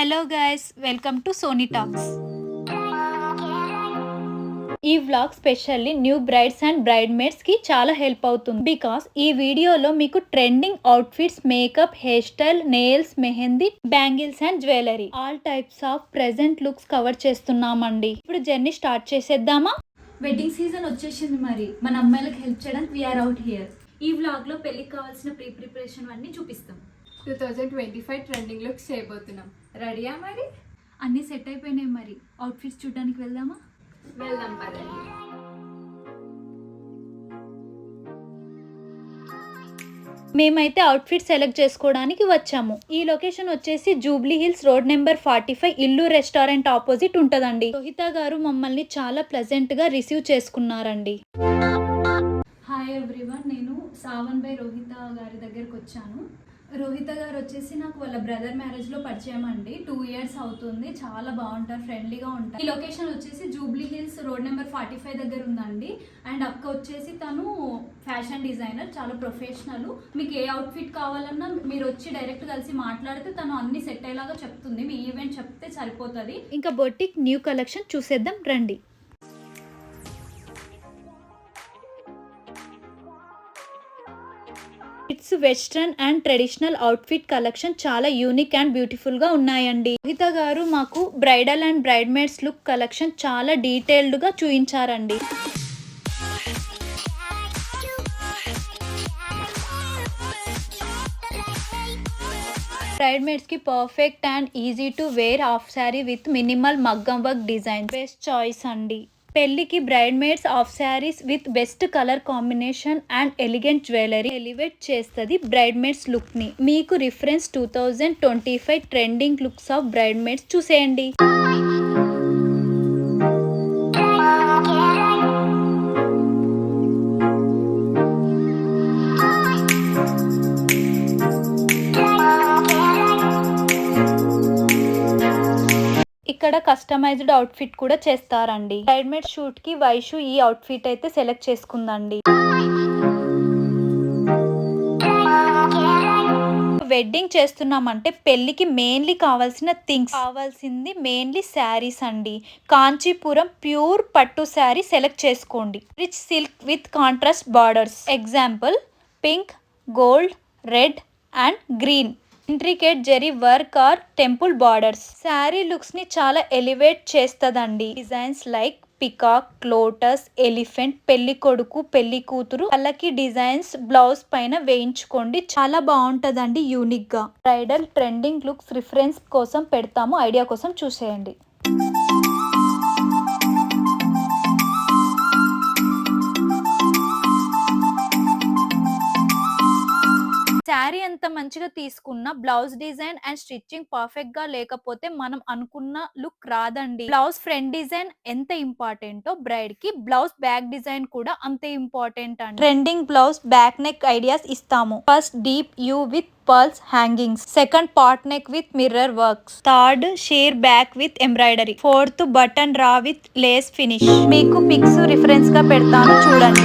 Hello guys welcome to Soni talks. ఈ vlog specially new brides and bride మేడ్స్కి చాలా help అవుతుంది. Because ఈ వీడియోలో మీకు trending outfits makeup hair style nails mehndi bangles and jewellery all types of present looks cover చేస్తున్నామండి. ఇప్పుడు journey start చేసేద్దామా? Wedding season వచ్చేసింది మరి. మన అమ్మాయిలకు హెల్ప్ చేయడానికి వీఆర్ అవుట్ హియర్ ఈ వ్లాగ్లో పెళ్ళికి కావాల్సిన ప్రీ ప్రిపరేషన్ అన్ని చూపిస్తాం. Two thousand twenty five trending looks చేయబోతున్నాం. రెడీయా మరి? అన్ని సెట్ అయిపోయినాయి మరి. అవుట్ఫిట్స్ చూడడానికి వెళ్దామా? వెళ్దాం పదండి. మేమైతే అవుట్ఫిట్ సెలెక్ట్ చేసుకోవడానికి వచ్చాము. ఈ లొకేషన్ వచ్చేసి Jubilee Hills road number forty five ఇల్లు రెస్టారెంట్ ఆపోజిట్ ఉంటదండి. రోహిత గారు మమ్మల్ని చాలా ప్లెజెంట్గా రిసీవ్ చేసుకున్నారండి. హాయ్ ఎవ్రీవన్ నేను సావన్ బై రోహిత గారి దగ్గరకు వచ్చాను. రోహిత గారు వచ్చేసి నాకు వాళ్ళ బ్రదర్ మ్యారేజ్లో పరిచయం అండి. టూ ఇయర్స్ అవుతుంది. చాలా బాగుంటారు. ఫ్రెండ్లీగా ఉంటారు. ఈ లొకేషన్ వచ్చేసి Jubilee Hills road number forty five దగ్గర ఉందండి. అండ్ అక్క వచ్చేసి తను ఫ్యాషన్ డిజైనర్ చాలా ప్రొఫెషనల్ మీకు ఏ అవుట్ఫిట్ కావాలన్నా మీరు వచ్చి డైరెక్ట్ కలిసి మాట్లాడితే తను అన్ని సెట్ అయ్యేలాగా చెప్తుంది. మీ ఈవెంట్ చెప్తే సరిపోతుంది. ఇంకా బొటిక్ న్యూ కలెక్షన్ చూసేద్దాం. రండి. It's western and traditional outfit collection చాలా యూనిక్ అండ్ బ్యూటిఫుల్గా ఉన్నాయండి. రోహిత గారు మాకు bridal and bridesmaids look collection చాలా డీటెయిల్డ్గా చూపించారండి bride మేడ్స్కి perfect and easy to wear half sari with minimal maggam work design best choice అండి. పెళ్ళికి bridesmaids of saris with best colour combination and elegant jewellery elevate చేస్తుంది braid maids లుక్ని మీకు reference two thousand twenty five trending looks of bridesmaids చూసేయండి. ఇక్కడ customized outfit కూడా చేస్తారండి. Braid షూట్కి షూట్కి Vaishu ఈ అవుట్ఫిట్ అయితే సెలెక్ట్ చేసుకుందండి. వెడ్డింగ్ చేస్తున్నామంటే పెళ్ళికి మెయిన్లీ కావాల్సిన థింగ్స్ కావాల్సింది మెయిన్లీ శారీస్ అండి. కాంచీపురం ప్యూర్ పట్టు శారీ సెలెక్ట్ చేసుకోండి. Rich silk with contrast borders example pink gold red and green intricate zari work or temple borders. Sari లుక్స్ని చాలా elevate చేస్తదండి. Designs like peacock lotus elephant పెళ్ళి కొడుకు పెళ్ళి కూతురు వాళ్ళకి డిజైన్స్ బ్లౌజ్ పైన వేయించుకోండి. చాలా బాగుంటదండి యూనిక్గా బ్రైడల్ ట్రెండింగ్ లుక్స్ రిఫరెన్స్ కోసం పెడతాము. ఐడియా కోసం చూసేయండి. శారీ ఎంత మంచిగా తీసుకున్నా బ్లౌజ్ డిజైన్ అండ్ స్టిచ్చింగ్ పర్ఫెక్ట్గా లేకపోతే మనం అనుకున్న లుక్ రాదండి. బ్లౌజ్ ఫ్రంట్ డిజైన్ ఎంత ఇంపార్టెంటో బ్రైడ్కి బ్లౌజ్ బ్యాక్ డిజైన్ కూడా అంతే ఇంపార్టెంట్ అండి. Trending blouse back neck ideas ఇస్తాము. First deep U with pearls hangings. Second part neck with mirror works. Third sheer back with embroidery. Fourth button row with lace finish. మీకు pics రిఫరెన్స్గా పెడతాను చూడండి.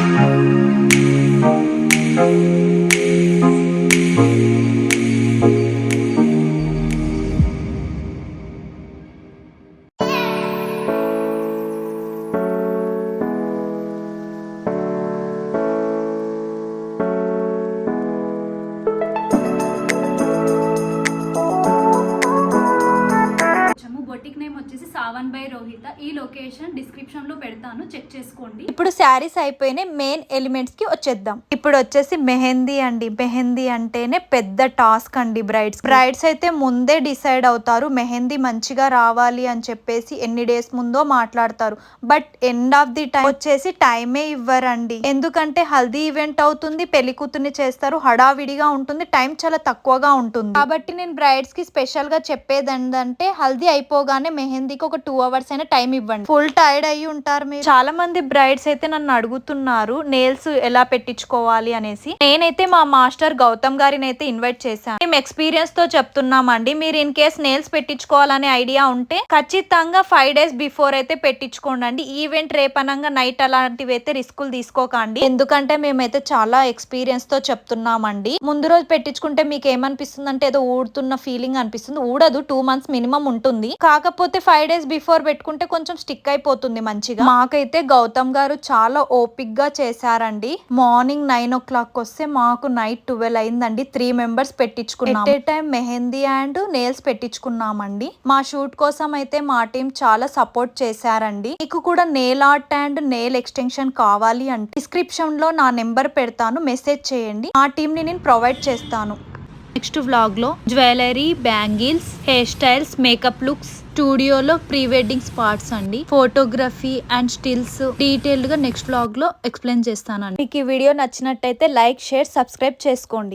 ఈ location డిస్క్రిప్షన్లో పెడతాను. Check చేసుకోండి. ఇప్పుడు శారీస్ అయిపోయినాయి మెయిన్ ఎలిమెంట్స్కి వచ్చేద్దాం. ఇప్పుడు వచ్చేసి మెహందీ అండి. మెహందీ అంటేనే పెద్ద టాస్క్ అండి బ్రైడ్స్ బ్రైడ్స్ అయితే ముందే డిసైడ్ అవుతారు మెహందీ మంచిగా రావాలి అని చెప్పేసి ఎన్ని డేస్ ముందో మాట్లాడతారు. But end of the time వచ్చేసి టైమే ఇవ్వరండి. ఎందుకంటే హల్దీ ఈవెంట్ అవుతుంది పెళ్ళి కూతుర్ని చేస్తారు హడావిడిగా ఉంటుంది టైం చాలా తక్కువగా ఉంటుంది. కాబట్టి నేను బ్రైడ్స్కి స్పెషల్గా చెప్పేది ఏంటంటే హల్దీ అయిపోగానే మెహందీకి ఒక టూ అవర్స్ అయినా టైం ఇవ్వండి ఫుల్ టైర్డ్ అయ్యి ఉంటారు మీరు. చాలా మంది బ్రైడ్స్ అయితే నన్ను అడుగుతున్నారు నేల్స్ ఎలా పెట్టించుకోవాలి అనేసి. నేనైతే మా మాస్టర్ గౌతమ్ గారిని అయితే ఇన్వైట్ చేశాను. మేము ఎక్స్పీరియన్స్తో చెప్తున్నామండి మీరు ఇన్ కేస్ నేల్స్ పెట్టించుకోవాలనే ఐడియా ఉంటే ఖచ్చితంగా ఫైవ్ డేస్ బిఫోర్ అయితే పెట్టించుకోండి ఈవెంట్ రేపనంగా నైట్ అలాంటివి అయితే రిస్కులు తీసుకోకండి. ఎందుకంటే మేమైతే చాలా ఎక్స్పీరియన్స్తో చెప్తున్నామండి. ముందు రోజు పెట్టించుకుంటే మీకు ఏమనిపిస్తుంది అంటే ఏదో ఊడుతున్న ఫీలింగ్ అనిపిస్తుంది. ఊడదు టూ మంత్స్ మినిమం ఉంటుంది. కాకపోతే ఫైవ్ డేస్ బిఫోర్ పెట్టుకుంటే కొంచెం స్టిక్ అయిపోతుంది మంచిగా. మాకైతే గౌతమ్ గారు చాలా ఓపిక్గా చేశారండి. మార్నింగ్ నైన్ ఓ క్లాక్ వస్తే మాకు నైట్ ట్వెల్వ్ అయిందండి. Three members పెట్టించుకున్నాం at time mehndi and nails పెట్టించుకున్నామండి. మా షూట్ కోసం అయితే మా టీం చాలా సపోర్ట్ చేశారండి. మీకు కూడా nail art and nail extension కావాలి అంటే డిస్క్రిప్షన్లో నా నెంబర్ పెడతాను. మెసేజ్ చేయండి. మా టీం ని నేను ప్రొవైడ్ చేస్తాను. నెక్స్ట్ వ్లాగ్లో jewellery bangles hair styles makeup looks స్టూడియోలో ప్రీ వెడ్డింగ్ స్పాట్స్ అండి. ఫోటోగ్రఫీ అండ్ స్టిల్స్ డీటెయిల్డ్గా నెక్స్ట్ వ్లాగ్లో ఎక్స్ప్లెయిన్ చేస్తానండి. మీకు ఈ వీడియో నచ్చినట్టయితే లైక్ షేర్ సబ్స్క్రైబ్ చేసుకోండి.